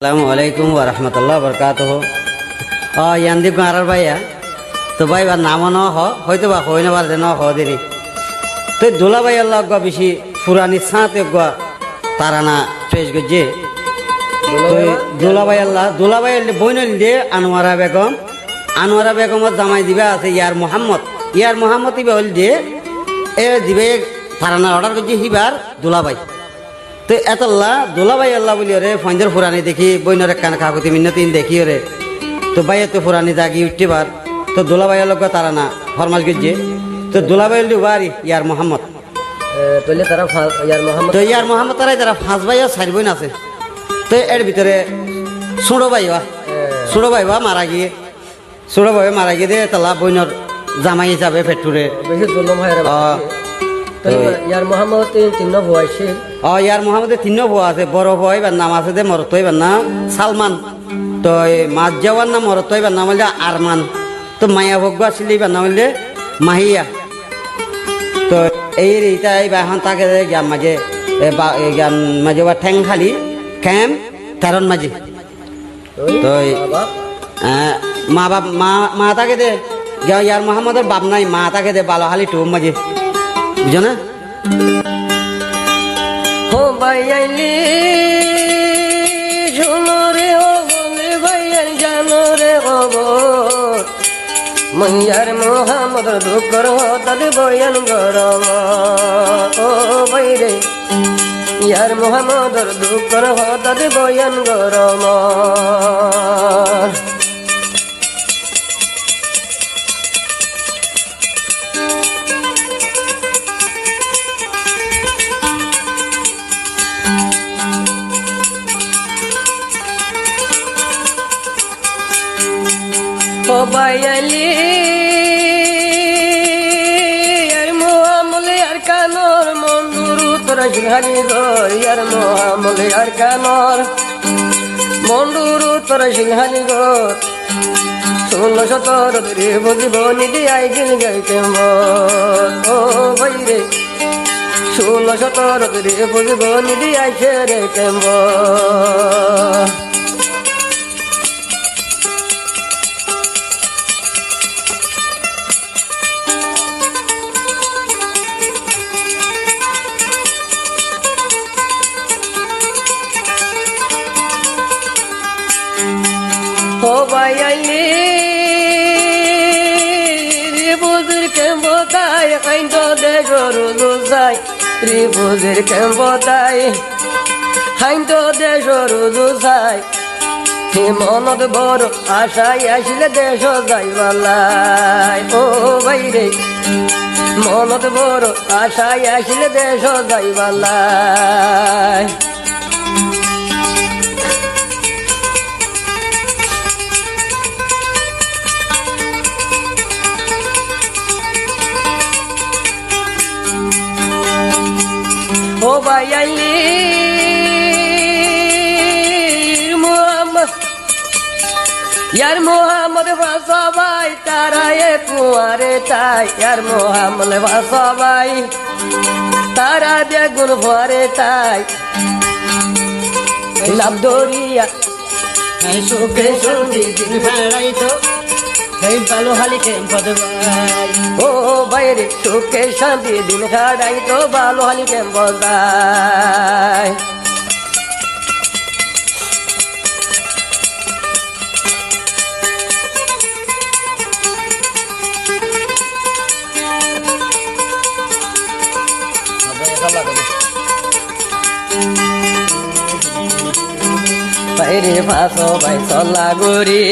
আসসালামু আলাইকুম ওয়া রাহমাতুল্লাহ বরকাতুহ অ ইয়ান্দিব গাঁৱৰ ভাইয়া তো ভাই বা নাম ন হয়তো বা হয় না পারে ন হ দেরি তো দোলা আল্লাহ গা বেশি পুরানি সাঁতে গা তারানা ফ্রেশ গজে দোলা আল্লাহ দোলা ভাই বইনল দিয়ে আনোয়ারা বেগম আনোয়ারা বেগমত জামাই দিবা আছে ইয়ার মোহাম্মদ ইয়ার মোহাম্মদ ইবা হল দিয়ে এ দিবে তারানা অর্ডার করছে হিবার দোলা ভাই তো এতল্লা দোলাবাই আল্লাহ বলি রে ফঞ্জর ফুরানি দেখি বইনরে কান কাকুতি মিন্নতিন দেখি রে। তো বাইয়ে তো ফুরানি জাগি উঠতেবার তো দোলাবাই আল্লাহ তারা না ফরমাস গিয়ে তো দোলাবাই বাড়ি ইয়ার মোহাম্মদ। তলে তারা ফা- ইয়ার মোহাম্মদ তো ইয়ার মোহাম্মদ তারাই তারা ফাঁস ভাই আর চার বইন আছে। তো এর ভিতরে সুড়ো ভাই বা ছোড়ো ভাই বা মারা গিয়ে ছোড়ো ভাই মারা গিয়ে দে তালা বইনর জামাই হিসাবে ফেটুরে। বেশি জুলুম হয় রে আহ, তলে ইয়ার মোহাম্মদ তিন তিন বয়সী ও ইয়ার মোহাম্মদের তিন বউ আছে। বড় বউ এবার নাম আছে দে মরত এবার নাম সালমান। তো মাছ যাওয়ার নাম মরত এবার নাম হইলে আরমান। তো মায়া ভোগ্য আসলে এবার নাম হইলে মাহিয়া। তো এই এইটা এই এখন তাকে জ্ঞান মাঝে বা- জ্ঞান মাঝে বা ঠ্যাং খালি ক্যাম তেরন মাঝে। তো মা বাপ। মা মা তাকে দে। ইয়ার মোহাম্মদের বাপ নাই মা তাকে দে বালো হালি টুম মাঝে। বুঝো না? ও ভাইয়াইলি শোনো রে ও বলে ভাইয়ার জানো রে খবর মইয়ার মোহাম্মদ দুঃখর হতাদ বয়ান গরম। ও ভাই রে ইয়ার মোহাম্মদর দুঃখর হতাদ বয়ান গরম। ও ভাইয়ালি আর মোহামলে আর কানর মন্দুরু তোরা সিংহানি গর ইয়ার মোহামলে আর কানর। মন্ডুরু তোরা সিংহানি গর ষোলো সতর রে বুঝিব নিদি আইগিল গাইতে ও ভাই রে, ষোলো সতর রে বুঝিব নিদি আইছে রে কেম্ব ও ভাইয়ালি রে বুজুর কেম্ব তাই কাইন্দ দে গরু দুসাই রে বুজুর কেম্ব তাই হাইন্দ দে গরু দুসাই হে মনত বড় আশাই আসলে দেশ যাইবালাই ও ভাই মনত বড় আশাই আসলে দেশ যাইবালাই ভাইয়ালি মোহাম্মদ, ইয়ার মোহাম্মদ সবাই তারা এ কুয়ারে তাই। ইয়ার মোহাম্মদ সবাই তারা বেগুন ভরে তাই। লাভ দরিয়া সুখে সুন্দর দিন তো এই বালো হালি কেম্পদ ভাই ও বাইরে সুখে শান্তি, দিন খাড়াই তো ভালো হালি কেম বজায় বাইরে ফাঁসো ভাই চলা গরি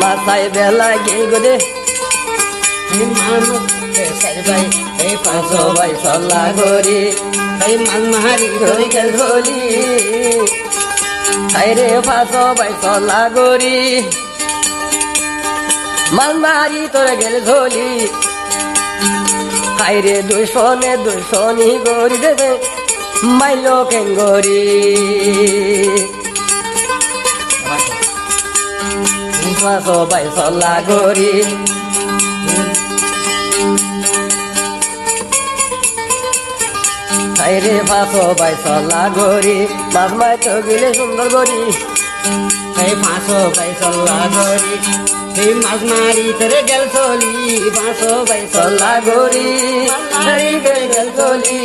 মাথায় বেলা গে গরে এই সারি ভাই এই ধরে। ধরি হাইরে ফাঁসো ভাই, চলা গরি তোর গেলে ধলি। হাইরে দুশনে দুশনি গরি দেবে, মাইলো কেন গরি ফাঁসো ভাই চলা গরি আইরে ফাঁসো বাই চলা গরি মাছ মাই তো গেলে সুন্দর গরি এই পাঁচশো পয়সল্লা গরি এই মাছ মারি তোরে গেল চলি। পাঁচশো চলা পয়সল্লা গরি হারি গেল গলি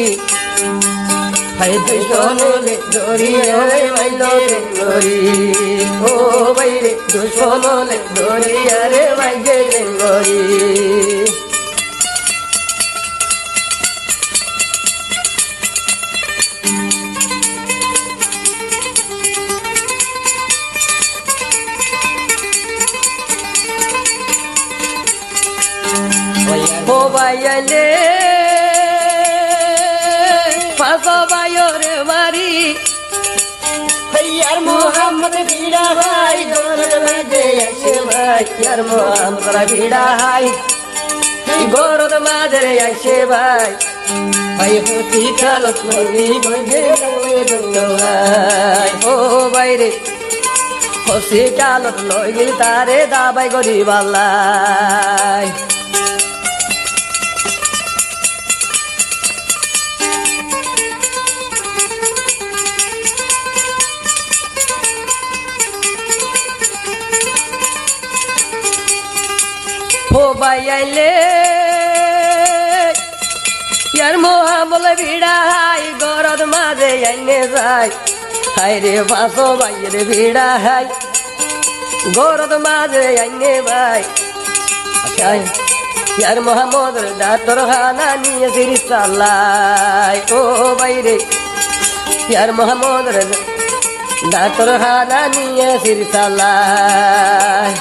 হাই দুশনলে দড়ি রে মাইলো রে গরি ও বাইরে দড়ি আরে মাইগে রে গরি ও বাইয়ালে ফাঁসো বাইরে মারি আর মোহাম্মদ বিড়া ভাই দোরে মাঝে আসে ভাই। ইয়ার মোহাম্মদ ভিড়া হাই গরদ মাঝে আসে ভাই। ভাই হতি কালত গঞ্জে ভাই ও বাইরে হসি কালত লই গেল তারে দাবাই গরি আইলে ইয়ার মোহামল ভিড়াই গরদ মাঝে আইনে যাই। হাই রে বাসো ভাইয়ের ভিড়া হাই গরদ মাঝে আইনে ভাই ইয়ার মোহাম্মদ ডাক্তর খানা নিয়ে সিরি চাল্লাই ও বাইরে, ইয়ার মোহাম্মদ ডাক্তর খানা নিয়ে সিরি চাল্লাই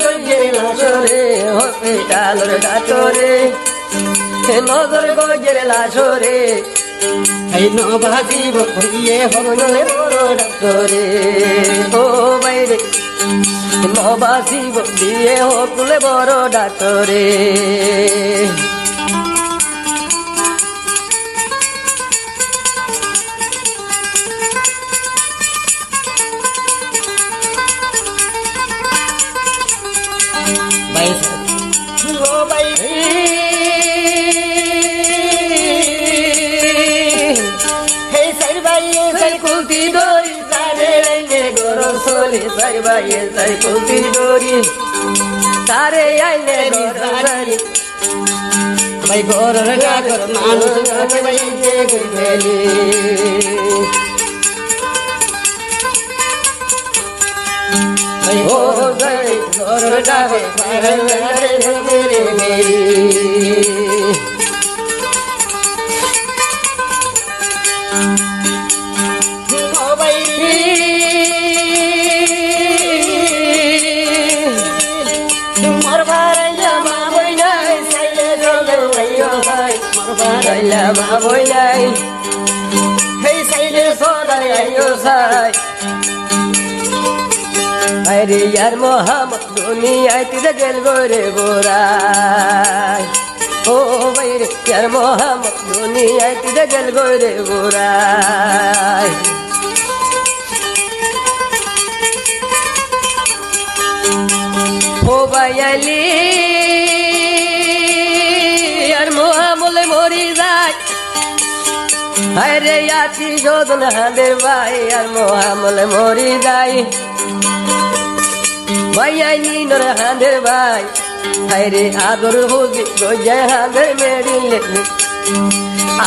ধরিয়ে লাশরে, হসপিটালের ডাক্তরে। নজর গজের লাশরে, এই নবাজিব হইয়ে হরণে বড় ডাক্তরে। ও বাইরে নবাজিব দিয়ে হকুলে বড় ডাক্তরে। कुल्ती डोरी साह्रै अहिले भाइ घर गएको मानुस गएको भाइ हो সোলি সাই ভাই সাই কুলতি দড়ি তারে আইনে গরম সারি ভাই আরে ইয়ার মোহাম্মদ দুনিয়ায় তিরে গেল গোরে গোরাই ও বাইরে ইয়ার মোহাম্মদ দুনিয়ায় তিরে গেল গোরে গোরাই ও বাইয়ালি আর মোহামলে মরি যায়। আরে আছি যোদন হাঁদের ভাই আর মোহামলে মরি যায়। ভাইয়াই নিনর হাঁদের ভাই। হাইরে আদর হুজি গজায় হাঁদের মেরিলে।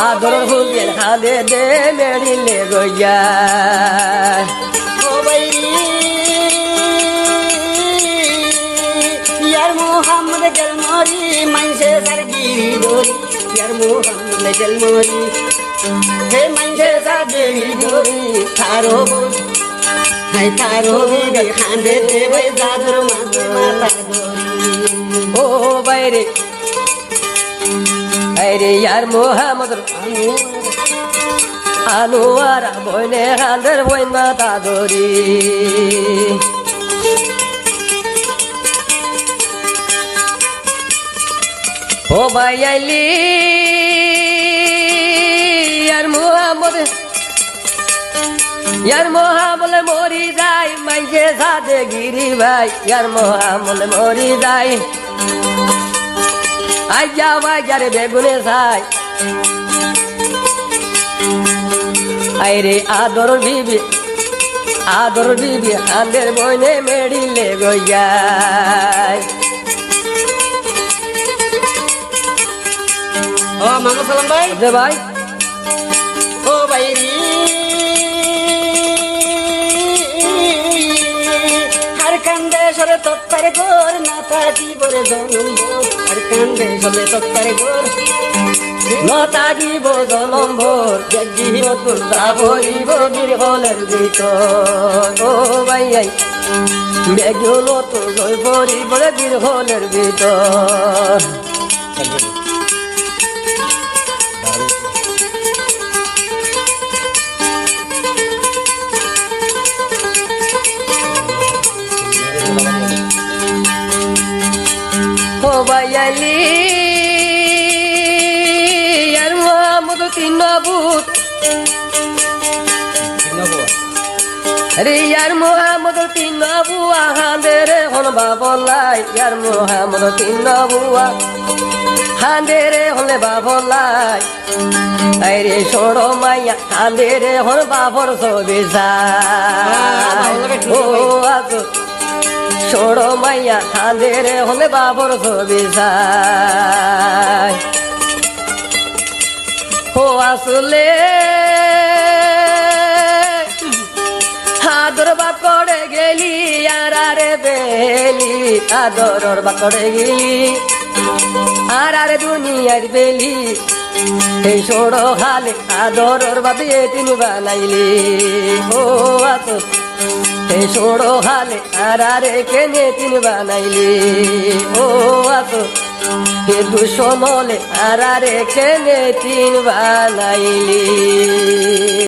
আদর হুজের হাঁদে দে মেরিলে গজায় ও বাইরি, ইয়ার মোহাম্মদ জলমরি মাইসে সরগিরি দোরি ইয়ার মোহাম্মদ জলমরি হে মাইসে সরগিরি দোরি তারো বল। হাই তারো বিবে খান্দে দেবে দাদর মাদর মাতা ও বাইরে আরে ইয়ার মোহাম্মদ বইনে হাঁদের বইন মাতা দরি ও ভাই আইলি ইয়ার মহামলে মরি যাই মাইজে সাথে গিরি ভাই ইয়ার মহামলে মরি যাই আই যা ভাই যারে বেগুনে খাই আই রে আদর বিবি আদর বিবি হাঁদের বইনে মেডিলে গইয়াই ও মামা সালাম ভাই যে ভাই ও সরে তত্তারে গোর না তাকি বরে জনম আর কান্দে সরে তত্তারে গোর। নতা দিব জনম ভোর জীব তোর যাবইব বীর হলের ভিতর ও ভাই আই বেগুন তো জয় পরিব বীর হলের ভিতর রে ইয়ার মোহাম্মদ তিন বুয়া হাঁদে রে হন বাবলাই। ইয়ার মোহাম্মদ তিন বুয়া হাঁদে রে হলে বাবলাই। আই রে ছোড়ো মাইয়া হাঁদে রে হন বাবর ছবি ও আছো ছোড়ো মাইয়া হাঁদে রে হলে বাবর ছবি ও আসলে। আদর বাকড়ে গেলি আর আরে বেলি আদর বাকড়ে গেলি আর আরে দুনিয়ার বেলি। এই ছোড়ো হালে আদরর বাদে তিন বানাইলি। ও আত, এই ছোড়ো হালে আর আরে কেনে তিন বানাইলি। ও আত এ সমলে আর কেনে তিন বানাইলি।